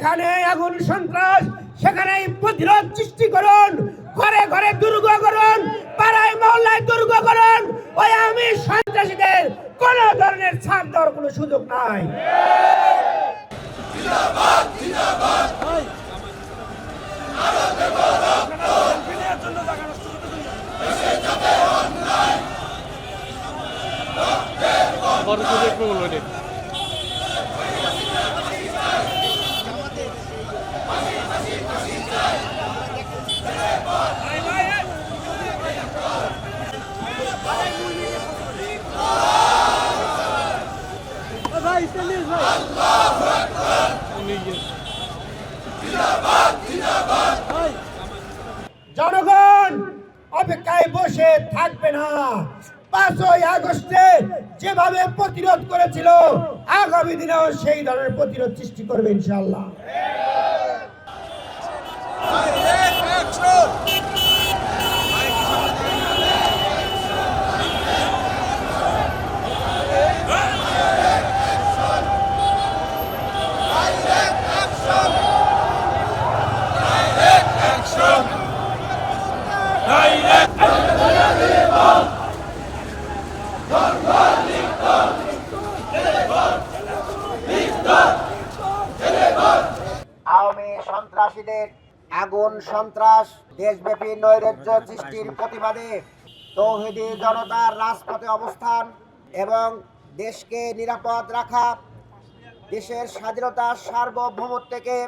যেখানে আগুন সন্ত্রাস সেখানে প্রতিরোধ সৃষ্টি করুন, ঘরে ঘরে দুর্গ করুন, পাড়ায় মহল্লায় দুর্গ করুন। ওই আমি সন্ত্রাসীদের কোন ধরনের ছাড় দেওয়ার কোনো সুযোগ নাই একটু বলব এটা। উনি গিয়ে- জনগণ অপেক্ষায় বসে থাকবে না পাঁচই আগস্টে যেভাবে প্রতিরোধ করেছিল আগামী দিনেও সেই ধরনের প্রতিরোধ সৃষ্টি করবে ইনশাল্লাহ সন্ত্রাসীদের আগুন, সন্ত্রাস, দেশব্যাপী নৈরাজ্য সৃষ্টির প্রতিবাদে তৌহিদি জনতার রাজপথে অবস্থান এবং দেশকে নিরাপদ রাখা, দেশের স্বাধীনতা সার্বভৌমত্বকে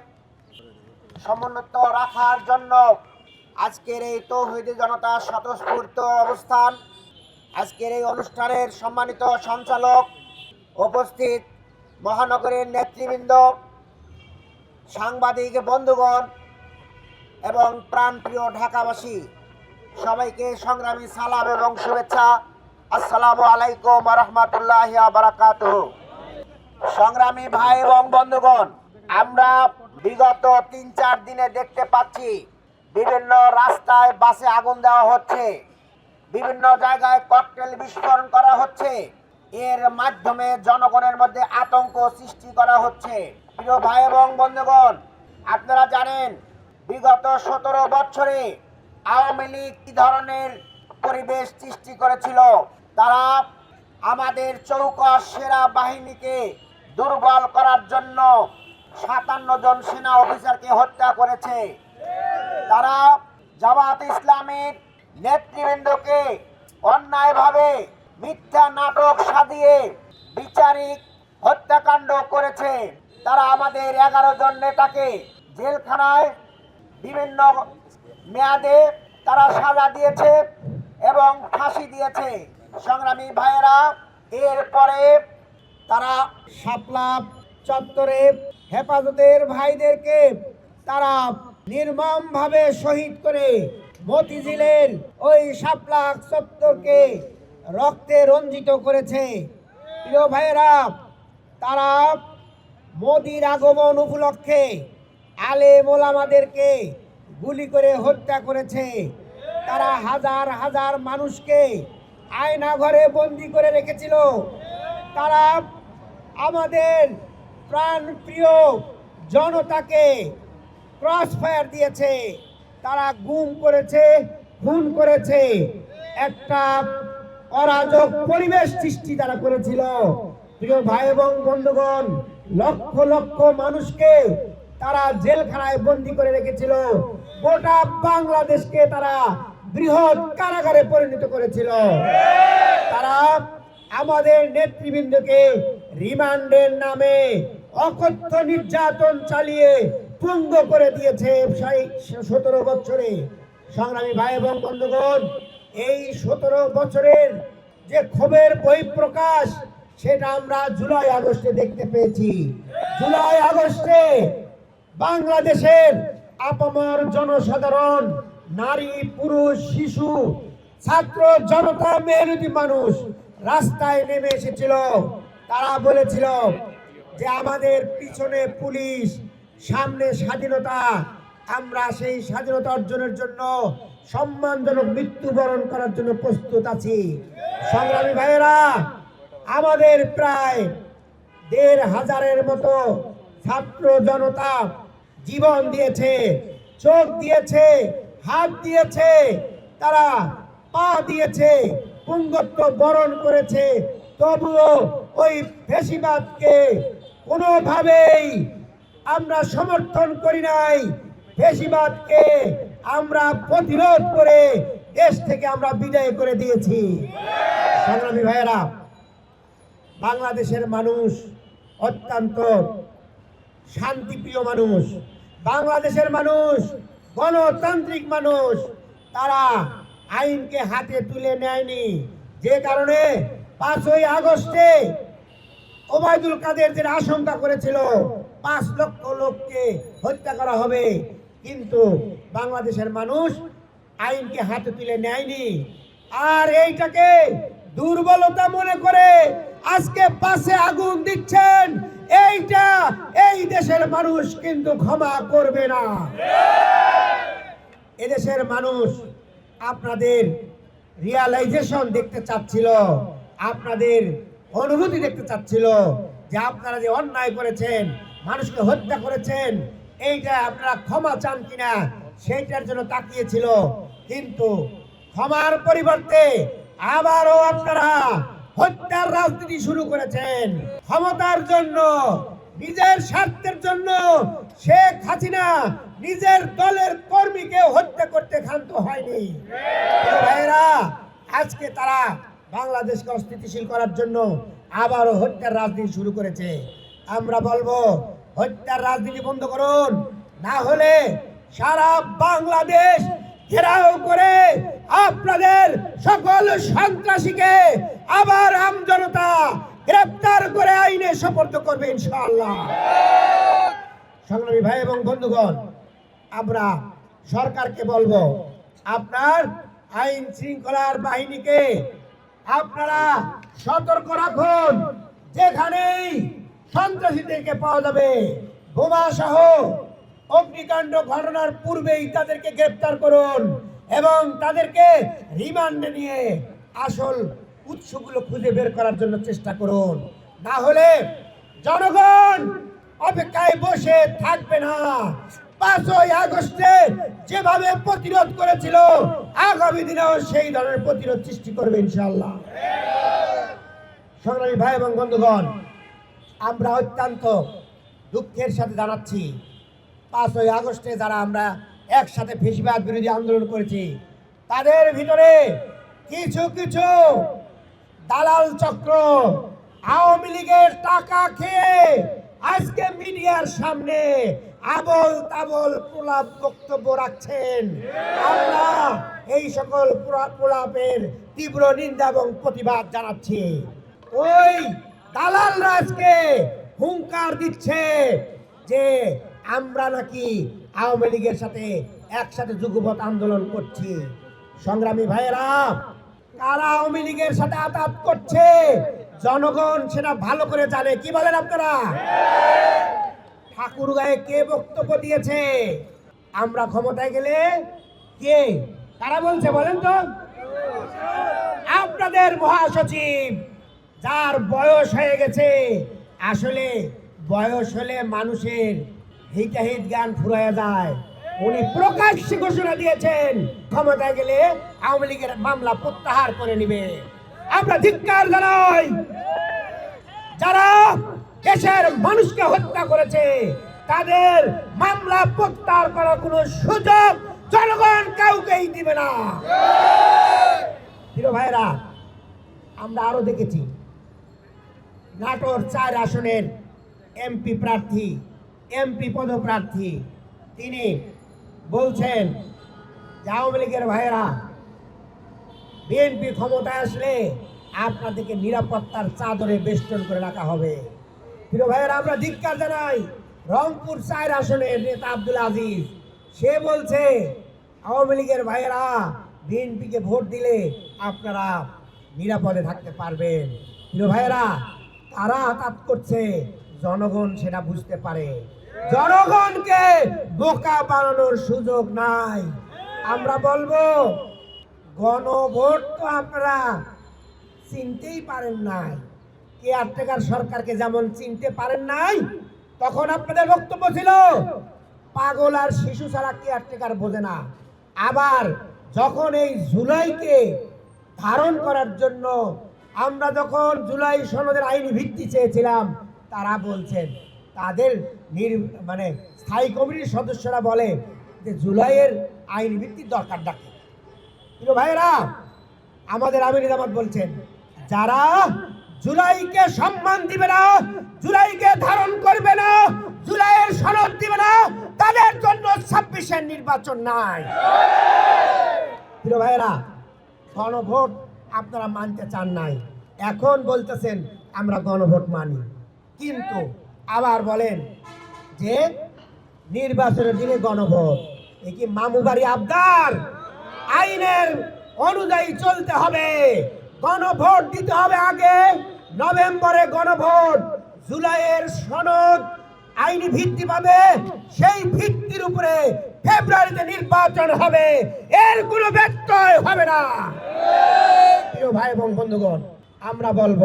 সমুন্নত রাখার জন্য আজকের এই তৌহিদি জনতার স্বতঃস্ফূর্ত অবস্থান। আজকের এই অনুষ্ঠানের সম্মানিত সঞ্চালক উপস্থিত মহানগরের নেতৃবৃন্দ সাংবাদিক বন্ধুগণ এবং প্রাণপ্রিয় ঢাকাবাসী, সবাইকে সংগ্রামী সালাম এবং শুভেচ্ছা। আসসালামু আলাইকুম রহমতুল্লাহ বারাকাত সংগ্রামী ভাই এবং বন্ধুগণ, আমরা বিগত তিন চার দিনে দেখতে পাচ্ছি বিভিন্ন রাস্তায় বাসে আগুন দেওয়া হচ্ছে, বিভিন্ন জায়গায় ককটেল বিস্ফোরণ করা হচ্ছে, এর মাধ্যমে জনগণের মধ্যে আতঙ্ক সৃষ্টি করা হচ্ছে। প্রিয় ভাই এবং বন্ধুগণ, আপনারা জানেন বিগত সতেরো বছরে আওয়ামী লীগ কি ধরনের পরিবেশ সৃষ্টি করেছিল? তারা আমাদের চৌকস সেরা বাহিনীকে দুর্বল করার জন্য সাতান্ন জন সেনা অফিসারকে হত্যা করেছে। তারা জামাত ইসলামের নেতৃবৃন্দকে অন্যায়ভাবে মিথ্যা নাটক সাজিয়ে বিচারিক হত্যাকাণ্ড করেছে। তারা আমাদের এগারো জন নেতাকে জেলখানায় বিভিন্ন মেয়াদে তারা সাজা দিয়েছে এবং ফাঁসি দিয়েছে। সংগ্রামী ভাইয়েরা, এরপরে তারা শাপলা চত্বরে হেফাজতের ভাইদেরকে তারা নির্মমভাবে শহীদ করে মতিঝিলের ওই শাপলা চত্বরকে রক্তে রঞ্জিত করেছে। প্রিয় ভাইয়েরা, তারা মোদির আগমন উপলক্ষে আলে মোলামাদেরকে গুলি করে হত্যা করেছে। তারা হাজার হাজার মানুষকে আয়না ঘরে বন্দি করে রেখেছিল। তারা আমাদের প্রাণ প্রিয় জনতাকে ক্রস ফায়ার দিয়েছে। তারা গুম করেছে, খুন করেছে। একটা অরাজক পরিবেশ সৃষ্টি তারা করেছিল। প্রিয় ভাই এবং বন্ধুগণ লক্ষ লক্ষ মানুষকে তারা জেলখানায় বন্দি করে রেখেছিল। গোটা বাংলাদেশকে তারা বৃহৎ কারাগারে পরিণত করেছিল। তারা আমাদের নেতৃবৃন্দকে রিমান্ডের নামে অকথ্য নির্যাতন চালিয়ে পুঙ্গ করে দিয়েছে সতেরো বছরে। সংগ্রামী ভাই এবং বন্ধুগণ, এই সতেরো বছরের যে ক্ষোভের বহিঃপ্রকাশ সেটা আমরা জুলাই আগস্টে দেখতে পেয়েছি। জুলাই আগস্টে বাংলাদেশের আপামর জনসাধারণ, নারী, পুরুষ, শিশু, ছাত্র জনতা, মেহনতি মানুষ রাস্তায় নেমে এসেছিল। তারা বলেছিল যে আমাদের পিছনে পুলিশ, সামনে স্বাধীনতা। আমরা সেই স্বাধীনতা অর্জনের জন্য সম্মানজনক মৃত্যুবরণ করার জন্য প্রস্তুত আছি। সংগ্রামী ভাইয়েরা আমাদের প্রায় দেড় হাজারের মতো ছাত্র জনতা জীবন দিয়েছে, চোখ দিয়েছে, হাত দিয়েছে, তারা পা দিয়েছে, পুঙ্গত্ব বরণ করেছে। তবুও ওই ফেসিবাদকে কোনোভাবেই আমরা সমর্থন করি নাই। ফেসিবাদকে আমরা প্রতিরোধ করে দেশ থেকে আমরা বিদায় করে দিয়েছি। সংগ্রামী ভাইয়েরা বাংলাদেশের মানুষ অত্যন্ত শান্তিপ্রিয় মানুষ, বাংলাদেশের মানুষ, গণতান্ত্রিক মানুষ, তারা আইনকে হাতে তুলে নেয়নি। যে কারণে পাঁচই আগস্টে ওবায়দুল কাদের যে আশঙ্কা করেছিল, পাঁচ লক্ষ লোককে হত্যা করা হবে, কিন্তু বাংলাদেশের মানুষ আইনকে হাতে তুলে নেয়নি। আর এইটাকে দুর্বলতা মনে করে আজকে পাশে আগুন দিচ্ছেন। এইটা এই দেশের মানুষ কিন্তু ক্ষমা করবে না। এদেশের মানুষ আপনাদের রিয়ালাইজেশন দেখতে চাচ্ছিল, আপনাদের অনুভূতি দেখতে চাচ্ছিল যে আপনারা যে অন্যায় করেছেন, মানুষকে হত্যা করেছেন, এইটা আপনারা ক্ষমা চান কিনা, সেইটার জন্য তাকিয়েছিল। কিন্তু ক্ষমার পরিবর্তে আবারও আপনারা হত্যার রাজনীতি শুরু করেছেন। ক্ষমতার জন্য, নিজের স্বার্থের জন্য শেখ হাসিনা নিজের দলের কর্মীকে হত্যা করতে ক্ষান্ত হয়নি। ভাইয়েরা, আজকে তারা বাংলাদেশকে অস্থিতিশীল করার জন্য আবারও হত্যার রাজনীতি শুরু করেছে। আমরা বলব, হত্যার রাজনীতি বন্ধ করুন, না হলে সারা বাংলাদেশ ঘেরাও করে আপনাদের সকল সন্ত্রাসীকে আবার আমজনতা গ্রেপ্তার করে আইনে সোপর্দ করবে ইনশাআল্লাহ। সংগ্রামী ভাই এবং বন্ধুগণ, আমরা সরকারকে বলব, আপনার আইন শৃঙ্খলার বাহিনীকে আপনারা সতর্ক রাখুন। যেখানেই সন্ত্রাসীদেরকে পাওয়া যাবে বোমা সহ অগ্নিকাণ্ড ঘটনার পূর্বেই তাদেরকে গ্রেপ্তার করুন। এবং তাদেরকে রিমান্ডে নিয়ে আসল উৎসগুলো খুঁজে বের করার জন্য চেষ্টা করুন। না হলে জনগণ অপেক্ষায় বসে থাকবে না। পাঁচই আগস্টে যেভাবে প্রতিরোধ করেছিল, আগামী দিনেও সেই ধরনের প্রতিরোধ সৃষ্টি করবে ইনশাল্লাহ সংগ্রামী ভাই এবং বন্ধুগণ, আমরা অত্যন্ত দুঃখের সাথে জানাচ্ছি, পাঁচই আগস্টে যারা আমরা একসাথে ফেসিবাদ বিরোধী আন্দোলন করেছি। তাদের ভিতরে কিছু কিছু দালাল চক্র আওয়ামী লীগের টাকা খেয়ে আজকে মিডিয়ার সামনে আবল তাবল প্রলাপ বক্তব্য রাখছেন। আমরা এই সকল প্রলাপের তীব্র নিন্দা এবং প্রতিবাদ জানাচ্ছি। ওই দালালরা আজকে হুঙ্কার দিচ্ছে যে আমরা নাকি আওয়ামী লীগের সাথে একসাথে যুগপথ আন্দোলন করছি। সংগ্রামী ভাইয়েরা, কারা আওয়ামী লীগের সাথে আতাত করছে? জনগণ সেটা ভালো করে জানে। কি বলেন আপনারা? ঠাকুর গায়ে কে বক্তব্য দিয়েছে? আমরা ক্ষমতায় গেলে কে? কারা বলছে বলেন তো? আপনাদের মহাসচিব, যার বয়স হয়ে গেছে। আসলে বয়স হলে মানুষের হিতাহিত জ্ঞান ফুরাইয়া যায়। উনি প্রকাশ্যে ঘোষণা দিয়েছেন, ক্ষমতায় গেলে আওয়ামী লীগের মামলা প্রত্যাহার করে নিবে। আমরা ধিক্কার জানাই, যারা দেশের মানুষকে হত্যা করেছে, তাদের মামলা প্রত্যাহার করার কোনো সুযোগ জনগণ কাউকেই দিবে না। প্রিয় ভাইরা, আমরা আরও দেখেছি, নাটোর চার আসনের এমপি প্রার্থী এমপি পদপ্রার্থী। তিনি বলছেন যে আওয়ামী লীগের ভাইয়েরা, বিএনপি ক্ষমতায় আসলে আপনাদেরকে নিরাপত্তার চাদরে বেষ্টন করে রাখা হবে। প্রিয় ভাইয়েরা, আমরা ধিক্কার জানাই, রংপুর চার আসনের নেতা আব্দুল আজিজ, সে বলছে, আওয়ামী লীগের ভাইয়েরা, বিএনপিকে ভোট দিলে আপনারা নিরাপদে থাকতে পারবেন। প্রিয় ভাইয়েরা তারা আঘাত করছে, জনগণ সেটা বুঝতে পারে। জনগণকে বোকা বানানোর সুযোগ নাই। আমরা বলব, গণভোট তো আপনারা চিনতেই পারেন নাই। কেয়ারটেকার সরকারকে যেমন চিনতে পারেন নাই, তখন আপনাদের বক্তব্য ছিল, পাগল আর শিশু ছাড়া কেয়ারটেকার বোঝে না। আবার যখন এই জুলাইকে ধারণ করার জন্য আমরা যখন জুলাই সনদের আইনি ভিত্তি চেয়েছিলাম, তারা বলছেন তাদের নির মানে স্থায়ী কমিটির সদস্যরা বলে যে জুলাইয়ের আইন ভিত্তির দরকার ডাকে। প্রিয় ভাইরা আমাদের আমির জামাত বলছেন, যারা জুলাইকে সম্মান দিবে না, জুলাইকে ধারণ করবে না, জুলাইয়ের সনদ দিবে না, তাদের জন্য ছাব্বিশের নির্বাচন নাই। প্রিয় ভাইরা গণভোট আপনারা মানতে চান নাই। এখন বলতেছেন, আমরা গণভোট মানি। কিন্তু আবার বলেন যে নির্বাচনের দিনে গণভোট। এ কি মামুবাড়ি আবদার? আইনের অনুযায়ী চলতে হবে। গণভোট দিতে হবে আগে। নভেম্বরে গণভোট, জুলাইয়ের সনদ আইনি ভিত্তি পাবে। সেই ভিত্তির উপরে ফেব্রুয়ারিতে নির্বাচন হবে। এর কোনো ব্যত্যয় হবে না। প্রিয় ভাই এবং বন্ধুগণ, আমরা বলব,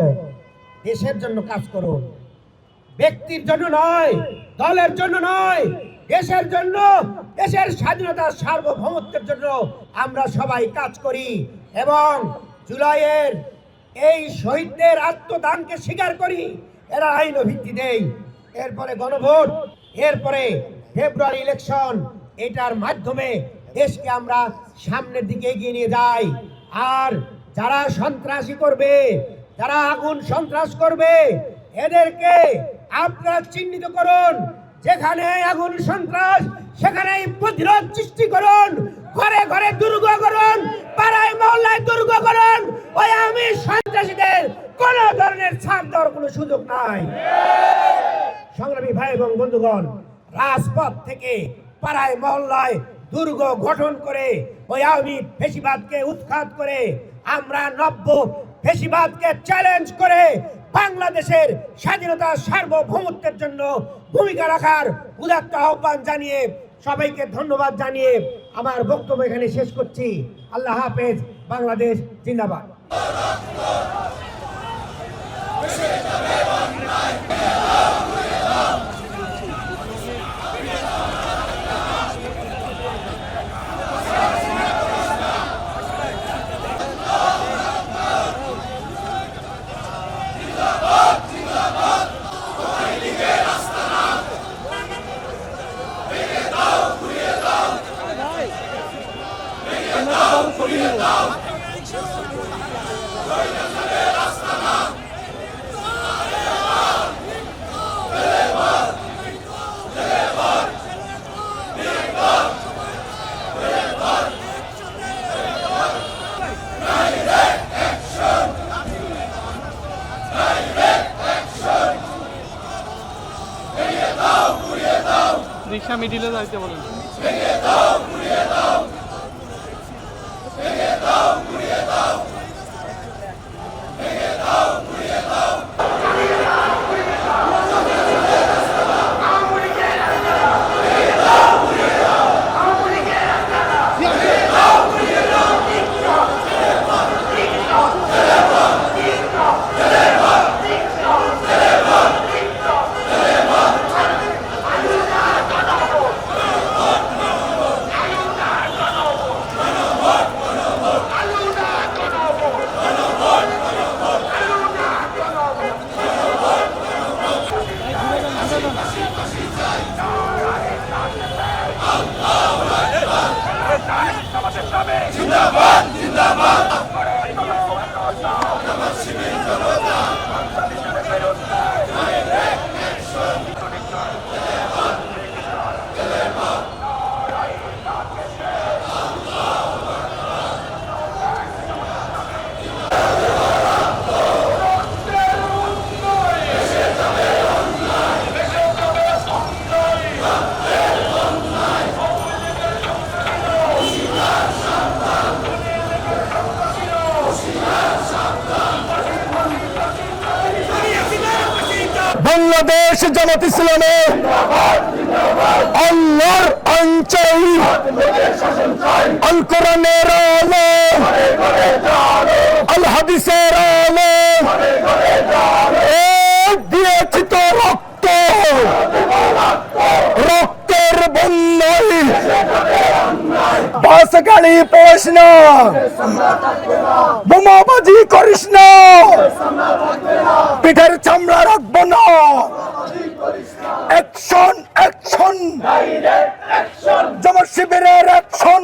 দেশের জন্য কাজ করুন। ব্যক্তির জন্য নয়, দলের জন্য নয়, দেশের জন্য, দেশের স্বাধীনতার সার্বভৌমত্বের জন্য আমরা সবাই কাজ করি এবং জুলাইয়ের এই শহীদদের আত্মদানকে স্বীকার করি। এরা আইন ভিত্তি দেই এরপরে গণভোট, এরপরে ফেব্রুয়ারি ইলেকশন, এটার মাধ্যমে দেশকে আমরা সামনের দিকে এগিয়ে নিয়ে যাই। আর যারা সন্ত্রাসী করবে, যারা আগুন সন্ত্রাস করবে, এদেরকে আপনারা চিহ্নিত করুন, যেখানে আগুন সন্ত্রাস, সেখানে প্রতিরোধ সৃষ্টি করুন, ঘরে ঘরে দুর্গ করুন, পাড়ায় মহল্লায় দুর্গ করুন, ওই আমি সন্ত্রাসীদের কোন ধরনের ছাড় দেওয়ার কোনো সুযোগ নাই। সংগ্রামী ভাই এবং বন্ধুগণ, রাজপথ থেকে পাড়ায় মহল্লায় দুর্গ গঠন করে ওই আওয়ামী ফেসিবাদকে উৎখাত করে আমরা নব্য ফেসিবাদকে চ্যালেঞ্জ করে বাংলাদেশের স্বাধীনতা সার্বভৌমত্বের জন্য ভূমিকা রাখার উদাত্ত আহ্বান জানিয়ে সবাইকে ধন্যবাদ জানিয়ে আমার বক্তব্য এখানে শেষ করছি। আল্লাহ হাফেজ, বাংলাদেশ জিন্দাবাদ। মিডিলে যাইতে বলেন। বাংলাদেশ জামাত ইসলামে আল্লাহর আইন চাই আল কোরআনের আলো আল হাদিসের আলো দিয়েছি তো রক্ত। রক্তের বন্যায়। বাসকালি পোষ না? বোমা বোমাবাজি করিস না। পিঠের চামড়া রাখব না। অ্যাকশন অ্যাকশন জামাত শিবিরের অ্যাকশন